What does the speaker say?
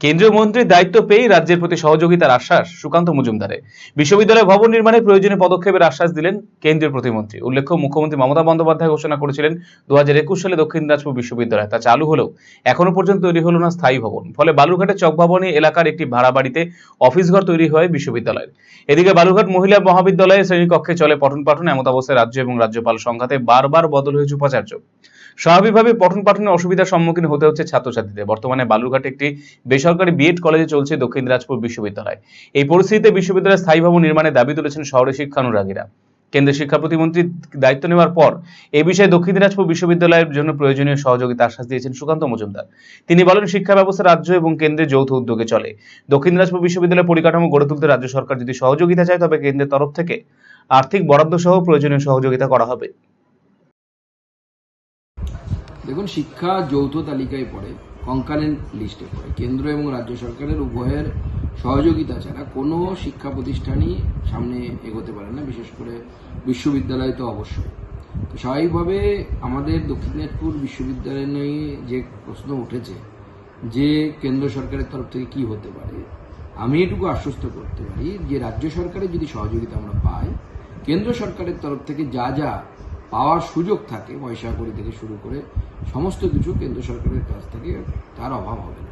কেন্দ্রীয় মন্ত্রীর দায়িত্ব পেয়েই রাজ্যের প্রতি সহযোগিতার আশ্বাস সুকান্ত মজুমদারের। বিশ্ববিদ্যালয় ভবন নির্মাণে প্রয়োজনীয় পদক্ষেপের আশ্বাস দিলেন কেন্দ্রীয় প্রতিমন্ত্রী। উল্লেখ্য, মুখ্যমন্ত্রী মমতা বন্দ্যোপাধ্যায় ঘোষণা করেছিলেন দু সালে দক্ষিণ দিনাজপুর বিশ্ববিদ্যালয়। তা চালু হলেও এখনও পর্যন্ত তৈরি হলো না স্থায়ী ভবন। ফলে বালুরঘাটের চকভবনী এলাকার একটি ভাড়া বাড়িতে অফিস ঘর তৈরি হয় বিশ্ববিদ্যালয়ের। এদিকে বালুরঘাট মহিলা মহাবিদ্যালয়ে শ্রেণীকক্ষে চলে পঠন পাঠন এমত অবস্থায় রাজ্য এবং রাজ্যপাল সংঘাতে বারবার বদল হয়েছে উপাচার্য। স্বাভাবিকভাবে পঠন পাঠনের অসুবিধার সম্মুখীন হতে হচ্ছে ছাত্রছাত্রীদের। বর্তমানে বালুরঘাটে একটি বেসরকারি বিএড কলেজে চলছে দক্ষিণ দিনাজপুর বিশ্ববিদ্যালয়। এই পরিস্থিতিতে বিশ্ববিদ্যালয়ের স্থায়ী ভবন নির্মাণের দাবি তুলেছেন শহরের শিক্ষানুরাগীরা। কেন্দ্রের শিক্ষা প্রতিমন্ত্রী দায়িত্ব নেওয়ার পর এই বিষয়ে দক্ষিণ দিনাজপুর বিশ্ববিদ্যালয়ের জন্য প্রয়োজনীয় সহযোগিতা আশ্বাস দিয়েছেন সুকান্ত মজুমদার। তিনি বলেন, শিক্ষা ব্যবস্থা রাজ্য এবং কেন্দ্রের যৌথ উদ্যোগে চলে। দক্ষিণ দিনাজপুর বিশ্ববিদ্যালয়ের পরিকাঠামো গড়ে তুলতে রাজ্য সরকার যদি সহযোগিতা চায়, তবে কেন্দ্রের তরফ থেকে আর্থিক বরাদ্দ সহ প্রয়োজনীয় সহযোগিতা করা হবে। দেখুন, শিক্ষা যৌথ তালিকায় পড়ে। কঙ্কালের লিস্টে পড়ে। কেন্দ্র এবং রাজ্য সরকারের উভয়ের সহযোগিতা ছাড়া কোনো শিক্ষা প্রতিষ্ঠানই সামনে এগোতে পারে না, বিশেষ করে বিশ্ববিদ্যালয় তো অবশ্যই। স্বাভাবিকভাবে আমাদের দক্ষিণ দিনাজপুর বিশ্ববিদ্যালয় নিয়ে যে প্রশ্ন উঠেছে, যে কেন্দ্র সরকারের তরফ থেকে কি হতে পারে, আমি এটুকু আশ্বস্ত করতে পারি যে রাজ্য সরকারের যদি সহযোগিতা আমরা পাই, কেন্দ্র সরকারের তরফ থেকে যা যা পাওয়ার সুযোগ থাকে পয়সা কড়ি থেকে শুরু করে সমস্ত কিছু কেন্দ্র সরকারের কাছ থেকে, তার অভাব হবে না।